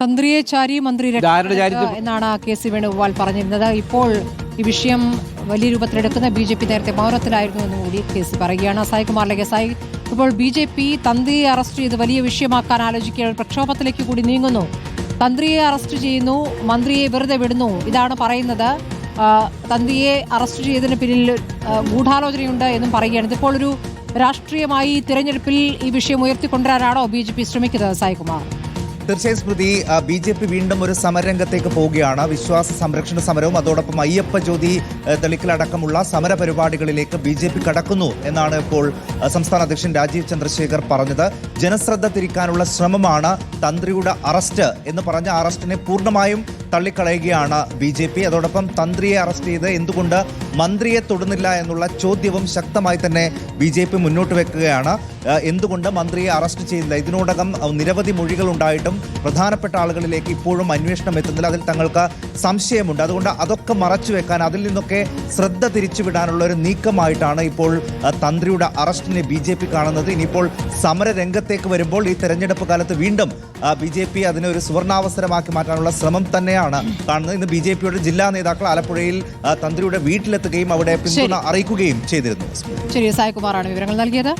തന്ത്രിയെ ചാരി മന്ത്രി? എന്നാണ് കെ സി വേണുഗോപാൽ പറഞ്ഞിരുന്നത്. ഇപ്പോൾ ഈ വിഷയം വലിയ രൂപത്തിലെടുക്കുന്ന ബി ജെ പി നേരത്തെ മൗനത്തിലായിരുന്നു എന്ന് കൂടി കെ സി പറയുകയാണ്. സായികുമാറിലേക്ക് സായി ഇപ്പോൾ ബി ജെ പി തന്ത്രിയെ അറസ്റ്റ് ചെയ്ത് വലിയ വിഷയമാക്കാൻ ആലോചിക്കുക പ്രക്ഷോഭത്തിലേക്ക് കൂടി നീങ്ങുന്നു. തന്ത്രിയെ അറസ്റ്റ് ചെയ്യുന്നു മന്ത്രിയെ വെറുതെ വിടുന്നു. ഇതാണ് പറയുന്നത്. തന്ത്രിയെ അറസ്റ്റ് ചെയ്തതിന് പിന്നിൽ ഗൂഢാലോചനയുണ്ട് എന്നും പറയുകയാണ്. ഇതിപ്പോൾ ഒരു രാഷ്ട്രീയമായി തിരഞ്ഞെടുപ്പിൽ ഈ വിഷയം ഉയർത്തിക്കൊണ്ടുവരാനാണോ ബി ജെ പി ശ്രമിക്കുന്നത് സായികുമാർ തീർച്ചയായും സ്മൃതി ബി ജെ പി വീണ്ടും ഒരു സമരരംഗത്തേക്ക് പോവുകയാണ്. വിശ്വാസ സംരക്ഷണ സമരവും അതോടൊപ്പം അയ്യപ്പ ജ്യോതി തെളിക്കലടക്കമുള്ള സമര പരിപാടികളിലേക്ക് ബി ജെ പി കടക്കുന്നു എന്നാണ് ഇപ്പോൾ സംസ്ഥാന അധ്യക്ഷൻ രാജീവ് ചന്ദ്രശേഖർ പറഞ്ഞത്. ജനശ്രദ്ധ തിരിക്കാനുള്ള ശ്രമമാണ് തന്ത്രിയുടെ അറസ്റ്റ് എന്ന് പറഞ്ഞ അറസ്റ്റിനെ പൂർണമായും തള്ളിക്കളയുകയാണ് ബി ജെ പി. അതോടൊപ്പം തന്ത്രിയെ അറസ്റ്റ് ചെയ്ത് എന്തുകൊണ്ട് മന്ത്രിയെ തൊടുന്നില്ല എന്നുള്ള ചോദ്യവും ശക്തമായി തന്നെ ബി ജെ പി മുന്നോട്ട് വെക്കുകയാണ്. എന്തുകൊണ്ട് മന്ത്രിയെ അറസ്റ്റ് ചെയ്തില്ല? ഇതിനോടകം നിരവധി മൊഴികൾ ഉണ്ടായിട്ടും പ്രധാനപ്പെട്ട ആളുകളിലേക്ക് ഇപ്പോഴും അന്വേഷണം എത്തുന്നില്ല. അതിൽ തങ്ങൾക്ക് സംശയമുണ്ട്. അതുകൊണ്ട് അതൊക്കെ മറച്ചു വെക്കാൻ അതിൽ നിന്നൊക്കെ ശ്രദ്ധ തിരിച്ചുവിടാനുള്ള ഒരു നീക്കമായിട്ടാണ് ഇപ്പോൾ തന്ത്രിയുടെ അറസ്റ്റിനെ ബി ജെ പി കാണുന്നത്. ഇനിയിപ്പോൾ സമര രംഗത്തേക്ക് വരുമ്പോൾ ഈ തെരഞ്ഞെടുപ്പ് കാലത്ത് വീണ്ടും ബി ജെ പി അതിനെ ഒരു സുവർണാവസരമാക്കി മാറ്റാനുള്ള ശ്രമം തന്നെയാണ്. കാണുന്നത്. ഇന്ന് ബി ജെ പിയുടെ ജില്ലാ നേതാക്കൾ ആലപ്പുഴയിൽ തന്ത്രിയുടെ വീട്ടിലെത്തുകയും അവിടെ പിന്തുണ അറിയിക്കുകയും ചെയ്തിരുന്നു. ശരി സായികുമാറാണ് വിവരങ്ങൾ നൽകിയത്.